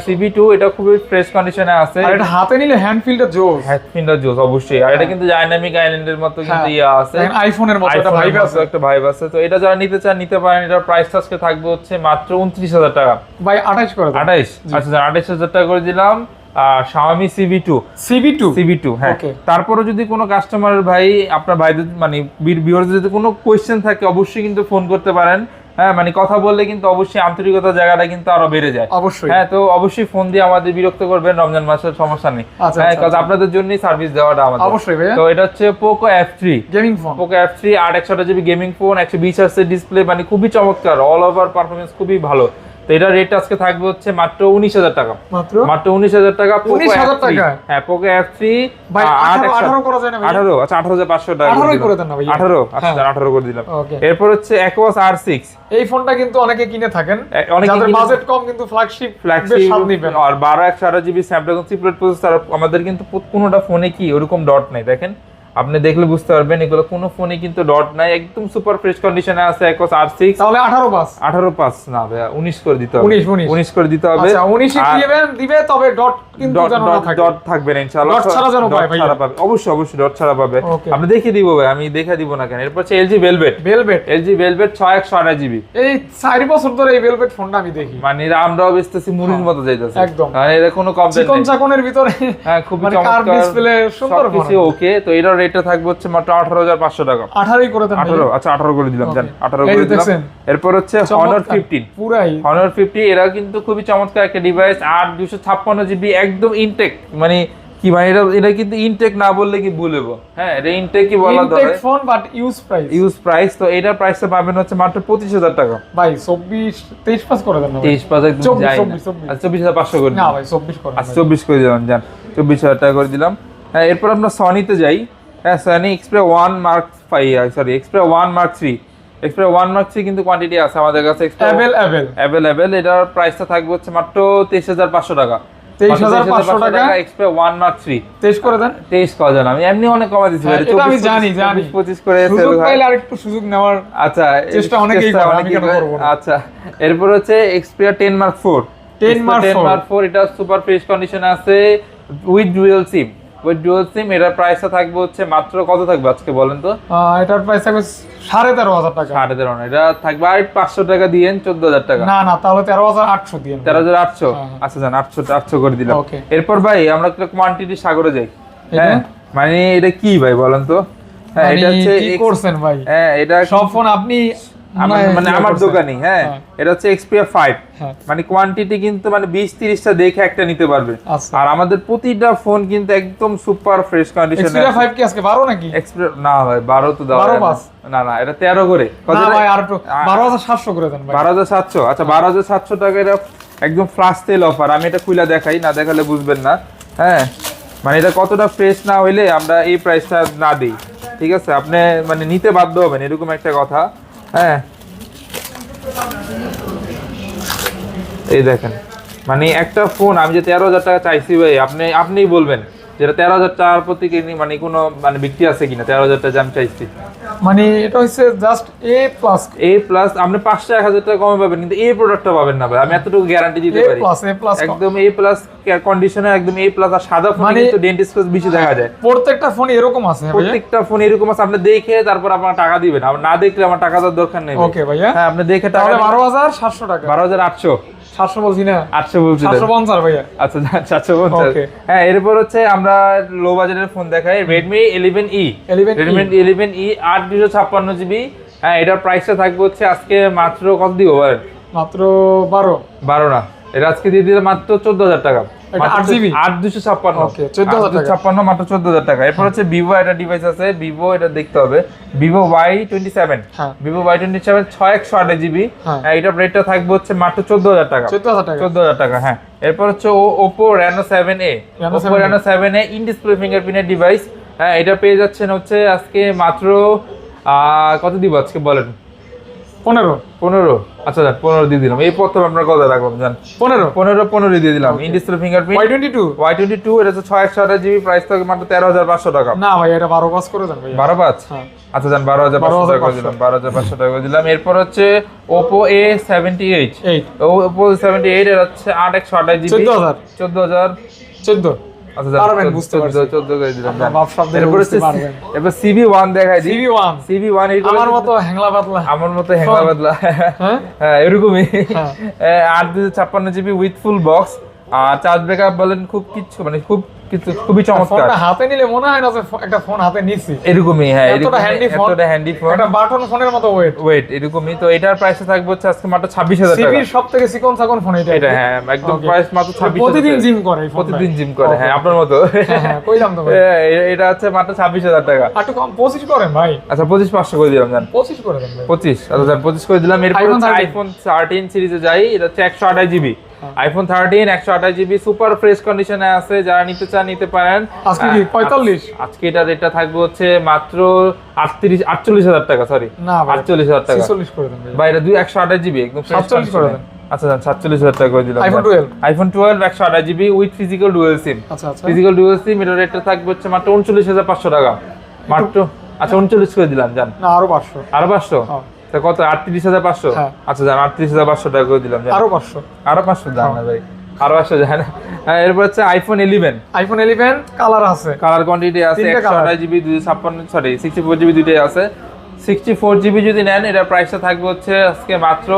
এটা খুবই ফ্রেশ কন্ডিশনে আছে। আর এটা হাতে নিলে হ্যান্ড ফিলটা জোস হ্যান্ডফিন্ডার জোস অবশ্যই। আর এটা কিন্তু ডাইনামিক আইল্যান্ডের মতো কিন্তু হ্যাঁ। ইয়া আছে। আইফোনের মতো একটা ভাইব আছে। একটা ভাইব আছে। তো এটা যারা নিতে চান নিতে পারেন। এটার প্রাইস আজকে থাকবে হচ্ছে মাত্র উনত্রিশ হাজার টাকা। ভাই করে আচ্ছা টাকা দিলাম। Xiaomi হ্যাঁ। তারপরে যদি কোনো কাস্টমার ভাই আপনার ভাইদের মানে যদি কোনো কোয়েশ্চেন থাকে অবশ্যই কিন্তু ফোন করতে পারেন। হ্যাঁ মানে কথা বললে কিন্তু অবশ্যই আন্তরিকতার জায়গাটা কিন্তু আরও বেড়ে যায়। অবশ্যই। হ্যাঁ তো অবশ্যই ফোন দিয়ে আমাদের বিরক্ত করবেন রমজান মাসের সমস্যা নেই। আচ্ছা, হ্যাঁ আচ্ছা, কারণ আচ্ছা। আপনাদের জন্যই সার্ভিস দেওয়াটা আমাদের। অবশ্যই তো এটা হচ্ছে Poco F three gaming phone Poco F three আট একশো জিবি গেমিং ফোন একশো বিশ ডিসপ্লে মানে খুবই চমৎকার অল ওভার পারফরমেন্স খুবই ভালো। তো এটার রেট আজকে থাকবে হচ্ছে মাত্র উনিশ হাজার টাকা। মাত্র? মাত্র উনিশ হাজার টাকা 19,000 F3 টাকা? হ্যাঁ পোকো এফ থ্রি আঠারো আচ্ছা আঠারো হাজার পাঁচশো টাকা 18 করে দেন না ভাইয়া। আঠারো আচ্ছা হ্যাঁ। আঠারো করে দিলাম। এরপর হচ্ছে একোয়াস আর সিক্স এই ফোনটা কিন্তু অনেকে কিনে থাকেন। অনেকে বাজেট কম কিন্তু ফ্ল্যাগশিপ ফ্ল্যাগশিপ আর বারো একশো আঠারো জিবি স্ন্যাপড্রাগন চিপলেট প্রসেসর আমাদের কিন্তু কোনোটা ফোনে কি ওরকম ডট নাই দেখেন? আপনি দেখলে বুঝতে পারবেন এগুলো কোনো ফোনে কিন্তু ডট নাই একদম সুপার ফ্রেশ কন্ডিশনে আছে একোয়াস আর সিক্স তাহলে আঠারো পাস আঠারো পাঁচ না ভাইয়া উনিশ করে দিতে হবে। 19, 19 উনিশ করে দিতে হবে। আচ্ছা উনিশে দিবে তবে ডট কিন্তু ডট থাকবে না ইনশাআল্লাহ। ডট ছাড়া যেন পাবে। অবশ্যই অবশ্যই ডট ছাড়া পাবে. আপনি দেখিয়ে দিব ভাই আমি দেখে দিব না কেন। এরপর হচ্ছে LG Velvet Velvet LG Velvet ছয় একশো জিবি এই চার বছর ধরে এই ভেলভেট ফোনটা আমি দেখি। মানে আমরাও বেচতেছি মুড়ির মতো যাইতেছে। একদম। মানে এর কোনো কমপ্লেন চিকন চাকনের ভিতরে হ্যাঁ খুবই মানে কার চমৎকার। ডিসপ্লে সুন্দর ওকে তো এটার রেটটা থাকবে হচ্ছে মাত্র আঠারো হাজার টাকা। করে দেন আচ্ছা করে দিলাম জান আঠারো এই করে দিলাম। এরপর হচ্ছে হনার ফিফটিন পুরাই। হনার ফিফটি এরা কিন্তু খুবই চমৎকার একটা ডিভাইস আট দুশো জিবি একদম ইনটেক মানে কি মানে এটা এটা কিন্তু ইনটেক না বললে কি ভুলবো হ্যাঁ এটা ইনটেকই বলা intact phone but use price use price তো এটার প্রাইসটা পাবেন হচ্ছে মাত্র পঁচিশ হাজার টাকা। ভাই চব্বিশ পাস করে দেন না একদম করে না দিলাম। ভাই চব্বিশ করে আচ্ছা করে দিলাম টাকা করে দিলাম। হ্যাঁ এরপর আমরা সনিতে যাই। হ্যাঁ Sony Xperia one mark five sorry Xperia one mark three Xperia one mark three কিন্তু কোয়ান্টিটি আছে আমাদের কাছে অ্যাভেলেবেল এটার প্রাইসটা থাকবে হচ্ছে মাত্র তেইশ হাজার পাঁচশো টাকা। 23,500 টাকা। এক্সপ্রে ওয়ান মার্ক থ্রি তেইশ করে দেন? তেইশ আমি এমনি অনেক কমা দিচ্ছি হ্যাঁ, এটা আমি জানি, জানি। পঁচিশ করে সুযোগ আরেকটু নেওয়ার আচ্ছা চেষ্টা অনেকেই? আচ্ছা এরপর হচ্ছে Xperia ten mark four 10 ten mark four এটা সুপার ফ্রেশ কন্ডিশন আছে with dual SIM with dual SIM এটার প্রাইসটা থাকবে হচ্ছে মাত্র কত থাকবে আজকে বলেন তো? এটার প্রাইস থাকবে সাড়ে তেরো হাজার টাকা। সাড়ে তেরো এটা থাকবে আর পাঁচশো টাকা দিয়েন চোদ্দ হাজার টাকা। না না তাহলে তেরো হাজার আটশো দিয়ে তেরো হাজার আটশো? হ্যাঁ। আচ্ছা যান আটশো আটশো করে দিলাম। এরপর ভাই আমরা একটা কোয়ান্টিটি সাগরে যাই। হ্যাঁ মানে এটা কি ভাই বলেন তো? হ্যাঁ এটা হচ্ছে করছেন ভাই? হ্যাঁ এটা সব ফোন আপনি মনে আমার হ্যাঁ। হ্যাঁ। এটা হচ্ছে এক্সপিয়া ফাইভ হ্যাঁ। মানে কোয়ান্টিটি কিন্তু মানে বিশ তিরিশটা দেখে একটা নিতে পারবে। আচ্ছা। আর আমাদের প্রতিটা ফোন কিন্তু একদম সুপার ফ্রেশ কন্ডিশনে ফাইভ কি আজকে বারো নাকি? না ভাই বারো তো দেওয়া 12 না। না এটা তেরো করে। বারো হাজার সাতশো করে দেন বারো হাজার সাতশো। আচ্ছা বারো হাজার সাতশো টাকা এটা একদম ফ্লাশ তেল অফার আমি এটা খুলে দেখাই না দেখালে বুঝবেন না। হ্যাঁ। মানে এটা কতটা ফ্রেশ না হইলে আমরা এই প্রাইসটা না দিই। ঠিক আছে? আপনি মানে নিতে বাধ্য হবেন এরকম একটা কথা। হ্যাঁ। এই দেখেন। মানে একটা ফোন আমি যে তেরো হাজার টাকা চাইছি ভাই, আপনি, আপনিই বলবেন। যেটা তেরো হাজার টাকার প্রতি মানে কোনো মানে বিক্রি আছে কিনা? তেরো হাজার টাকা আমি চাইছি। মানে এটা হচ্ছে just A plus A plus আপনি পাঁচশো এক হাজার টাকা কমে পাবেন কিন্তু এই প্রোডাক্টটা পাবেন না ভাই। আমি এতটুকু গ্যারান্টি দিতে পারি। এ একদম এ প্লাস কন্ডিশনে একদম এ প্লাস আর সাদা ফোনে মানে- কিন্তু ডেন্টিস্ট বেশি দেখা যায়। প্রত্যেকটা ফোন এরকম আছে প্রত্যেকটা ফোন এরকম আছে আপনি দেখে তারপর আপনার টাকা দিবেন। আর না দেখলে আমার টাকা দেওয়ার দরকার নেই ওকে ভাইয়া। হ্যাঁ আপনি দেখে টাকা বারো হাজার সাতশো টাকা। বারো হাজার আটশো। সাতশো বলছি না? আটশো বলছি সাতশো পঞ্চাশ ভাইয়া। আচ্ছা সাতশো পঞ্চাশ। Okay. হ্যাঁ এরপর হচ্ছে আমরা লো বাজেটের ফোন দেখাই। Redmi eleven E 11E Redmi eleven E আট দুশো ছাপ্পান্ন জিবি হ্যাঁ এটার প্রাইসটা থাকবে হচ্ছে আজকে মাত্র কত দিব মাত্র বারো। বারো না। এটা আজকে দিয়ে দিলে মাত্র চোদ্দ হাজার টাকা। এটা মাত্র 8 GB? আট দুশো ছাপ্পান্ন। Okay, 14,000 ছাপ্পান্ন মাত্র চোদ্দ হাজার টাকা। এরপর হচ্ছে ভিভো একটা ডিভাইস আছে ভিভো এটা দেখতে হবে। ভিভো ওয়াই টোয়েন্টি সেভেন হ্যাঁ। ভিভো ওয়াই টোয়েন্টি সেভেন ছয় একশো আট জিবি। হ্যাঁ। রেটটা থাকবে হচ্ছে মাত্র চোদ্দ হাজার টাকা। চোদ্দ হাজার টাকা। চোদ্দ হাজার টাকা হ্যাঁ। এরপর হচ্ছে O Oppo seven A Reno Oppo 7A seven A in display ফিঙ্গারপ্রিন্টের device হ্যাঁ এটা পেয়ে যাচ্ছেন হচ্ছে আজকে মাত্র কত দিব আজকে বলেন? পনেরো। পনেরো? আচ্ছা যান পনেরো দিয়ে দিলাম। এই প্রথম আপনার কথা রাখলাম জান? পনেরো। পনেরো পনেরো দিয়ে দিলাম। In display fingerprint Y twenty two Y twenty two এটা হচ্ছে ছয় একশো আঠাশ জিবি প্রাইস থাকে মাত্র তেরো হাজার পাঁচশো টাকা। না ভাই এটা বারো পাস করে দেন ভাই। বারো পাঁচ? হ্যাঁ। আচ্ছা যান বারো হাজার পাঁচশো 12,500 টাকা দিলাম বারো হাজার পাঁচশো টাকা করে দিলাম। এরপর হচ্ছে Oppo A seventy eight Oppo seventy eight এর হচ্ছে আট একশো আঠাশ জিবি। চোদ্দ হাজার। চোদ্দ হাজার। চোদ্দ। পারবেন, বুঝতে পারছি। করে দিলাম। শব্দ বুঝতে পারবেন। দেখাই দিই আমার মতো হ্যাংলা পাতলা আমার মতো হ্যাঁ হ্যাঁ এরকমই হ্যাঁ। এ, আট দুশো ছাপ্পান্ন জিবি উইথ ফুল বক্স আর চার্জ ব্যাকআপ বলেন খুব কিছু মানে খুব কিছু খুবই চমৎকার। হাতে নিলে মনে হয় না যে একটা ফোন হাতে নিছি। এরকমই হ্যাঁ এতটা phone। এতটা হ্যান্ডি ফোন একটা বাটন ফোনের মতো ওয়েট ওয়েট এরকমই। তো এটার প্রাইস থাকবে হচ্ছে আজকে মাত্র ছাব্বিশ হাজার টাকা। সিবির সব থেকে চিকন চাকন ফোন এটা এটা হ্যাঁ একদম প্রাইস মাত্র ছাব্বিশ প্রতিদিন জিম করে। প্রতিদিন জিম করে হ্যাঁ আপনার মতো। হ্যাঁ হ্যাঁ কইলাম তো এটা হচ্ছে মাত্র ছাব্বিশ হাজার টাকা। একটু কম পঁচিশ করেন ভাই। আচ্ছা পঁচিশ পাঁচশো করে দিলাম জান। পঁচিশ করে দেন ভাই। পঁচিশ আচ্ছা স্যার পঁচিশ করে দিলাম। এরপর 13 আইফোন থার্টিন সিরিজে যাই এটা হচ্ছে একশো আঠাশ জিবি। আইফোন থার্টিন একশো আঠাশ জিবি সুপার ফ্রেশ কন্ডিশনে আছে যারা নিতে চান নিতে পারেন। আজকে কি, 45? আজকে এটা রেটটা থাকবে হচ্ছে মাত্র আটত্রিশ আটচল্লিশ হাজার টাকা সরি না আটচল্লিশ হাজার টাকা। ছিচল্লিশ করে দেন ভাই। এটা দুই একশো আঠাশ জিবি একদম 47 করে দেন। আচ্ছা যান সাতচল্লিশ হাজার টাকা করে দিলাম iPhone 12 আইফোন টুয়েলভ একশো আঠাশ GB with physical dual SIM আচ্ছা আচ্ছা। ফিজিক্যাল ডুয়েল সিম এটার রেটটা থাকবে হচ্ছে মাত্র উনচল্লিশ হাজার পাঁচশো টাকা। মাত্র আচ্ছা উনচল্লিশ করে দিলাম জান। না আরও পাঁচশো। আরও পাঁচশো? হ্যাঁ। তা কত? আটত্রিশ হাজার পাঁচশো? হ্যাঁ। আচ্ছা যান আটত্রিশ হাজার পাঁচশো টাকা করে দিলাম আরও পাঁচশো। আরও পাঁচশো? যান না ভাই আরও পাঁচশো যান হ্যাঁ এরপর হচ্ছে iPhone eleven iPhone eleven colour আছে। কালার কোয়ান্টিটি আছে একশো আঠাশ জিবি দুশো ছাপ্পান্ন সরি সিক্সটি ফোর জিবি দুইটাই আছে। সিক্সটি ফোর জিবি যদি নেন এটার প্রাইসটা থাকবে হচ্ছে আজকে মাত্র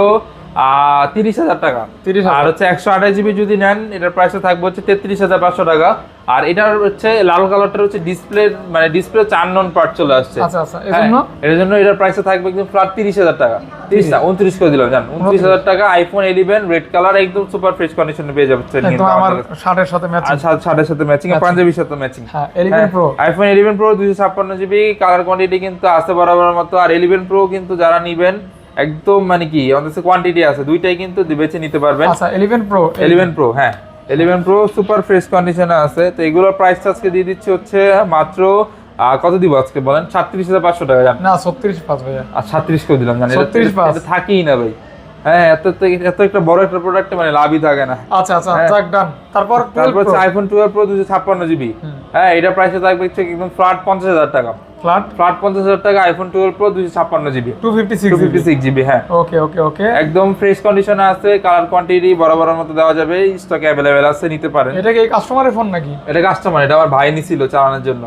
তিরিশ হাজার টাকা। 30,000 আর হচ্ছে একশো আঠাশ জিবি যদি নেন এটার প্রাইসটা থাকবে হচ্ছে তেত্রিশ হাজার পাঁচশো টাকা। আর এটার হচ্ছে লাল কালারটার হচ্ছে ডিসপ্লে মানে ডিসপ্লে চার নন পার্ট চলে আসছে। আচ্ছা আচ্ছা হ্যাঁ, এর জন্য এটার প্রাইসে থাকবে একদম ফ্ল্যাট তিরিশ হাজার টাকা। তিরিশ। না উনত্রিশ করে দিলাম জান উনত্রিশ হাজার টাকা আইফোন ইলেভেন রেড কালার একদম সুপার ফ্রেশ কন্ডিশনে পেয়ে যাচ্ছে একদম আমার শার্টের সাথে ম্যাচ শার্টের সাথে ম্যাচিং পাঞ্জাবির সাথে ম্যাচিং হ্যাঁ প্রো আইফোন ইলেভেন প্রো দুইশো ছাপ্পান্ন জিবি কালার কোয়ান্টিটি কিন্তু আছে বরাবর মতো। আর ইলেভেন প্রো কিন্তু যারা নিবেন একদম মানে কি আমাদের কোয়ান্টিটি আছে দুইটাই কিন্তু বেছে নিতে পারবেন। আচ্ছা ইলেভেন প্রো ইলেভেন প্রো হ্যাঁ। ইলেভেন প্রো সুপার ফ্রেশ কন্ডিশনে আছে। তো এগুলোর প্রাইস আজকে দিয়ে দিচ্ছি হচ্ছে মাত্র কত দিব আজকে বলেন? সাতত্রিশ হাজার পাঁচশো টাকা না ছত্রিশ পাঁচ ভাইয়া। আর সাতত্রিশ করে দিলাম জান 36 পাঁচ। থাকেই না ভাই। হ্যাঁ এত এত একটা বড় একটা প্রোডাক্ট মানে লাভই থাকে না। আচ্ছা আচ্ছা হ্যাঁ। যাক ডান তারপর তারপর আইফোন টুয়েলভ প্রো দুশো ছাপ্পান্ন জিবি হ্যাঁ এটা প্রাইসে থাকবে হচ্ছে একদম ফ্ল্যাট পঞ্চাশ হাজার টাকা। ফ্ল্যাট? ফ্ল্যাট পঞ্চাশ হাজার টাকা আইফোন টুয়েলভ প্রো দুশো ছাপ্পান্ন GB two fifty two fifty six six GB হ্যাঁ। ওকে ওকে ওকে। একদম ফ্রেশ কন্ডিশনে আছে কালার কোয়ান্টিটি বরাবর মতো দেওয়া যাবে স্টক অ্যাভেলেবেল আছে নিতে পারেন। এটা কি কাস্টমারের ফোন নাকি? এটা কাস্টমার এটা আমার ভাই নিছিল চালানোর জন্য।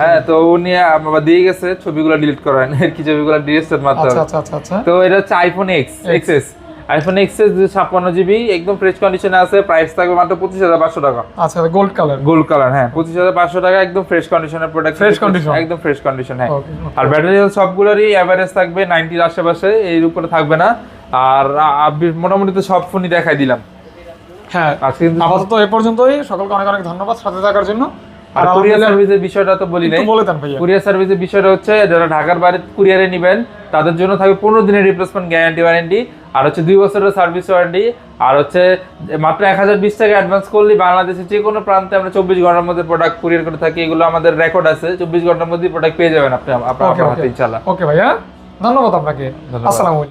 হ্যাঁ তো উনি আবার দিয়ে গেছে ছবিগুলো ডিলিট করেন আর কি ছবিগুলো ডিলিট মারতে আচ্ছা আচ্ছা আচ্ছা আচ্ছা। তো এটা হচ্ছে iPhone X XS iPhone XS দুশো ছাপ্পান্ন জিবি একদম ফ্রেশ কন্ডিশনে আছে প্রাইস থাকবে মাত্র পঁচিশ হাজার পাঁচশো টাকা। আচ্ছা গোল্ড কালার গোল্ড কালার হ্যাঁ পঁচিশ হাজার পাঁচশো টাকা একদম ফ্রেশ কন্ডিশনের প্রোডাক্ট ফ্রেশ কন্ডিশন একদম ফ্রেশ কন্ডিশন হ্যাঁ। আর ব্যাটারি সবগুলোরই অ্যাভারেজ থাকবে নাইনটির আশেপাশে এর উপরে থাকবে না। আর মোটামুটি তো সব ফোনই দেখাই দিলাম। হ্যাঁ আজকে আপাতত এ পর্যন্তই। সকলকে অনেক অনেক ধন্যবাদ সাথে থাকার জন্য। আর আর কুরিয়ার সার্ভিসের বিষয়টা তো বলি নাই। বলে দেন ভাইয়া। কুরিয়ার সার্ভিসের বিষয়টা হচ্ছে যারা ঢাকার বাইরে কুরিয়ারে নেবেন তাদের জন্য থাকবে পনেরো দিনের রিপ্লেসমেন্ট গ্যারান্টি ওয়ারেন্টি আর হচ্ছে দুই বছরের সার্ভিস ওয়ারেন্টি আর হচ্ছে মাত্র এক হাজার বিশ টাকা অ্যাডভান্স করলে বাংলাদেশের যে কোনো প্রান্তে আমরা চব্বিশ ঘণ্টার মধ্যে প্রোডাক্ট কুরিয়ার করে থাকি এগুলো আমাদের রেকর্ড আছে। চব্বিশ ঘণ্টার মধ্যে প্রোডাক্ট পেয়ে যাবেন আপনি আপনার ওকে আপনার ওকে হাতে ইনশাল্লাহ ওকে ভাইয়া ধন্যবাদ আপনাকে। ধন্যবাদ। আসসালামু আলাইকুম।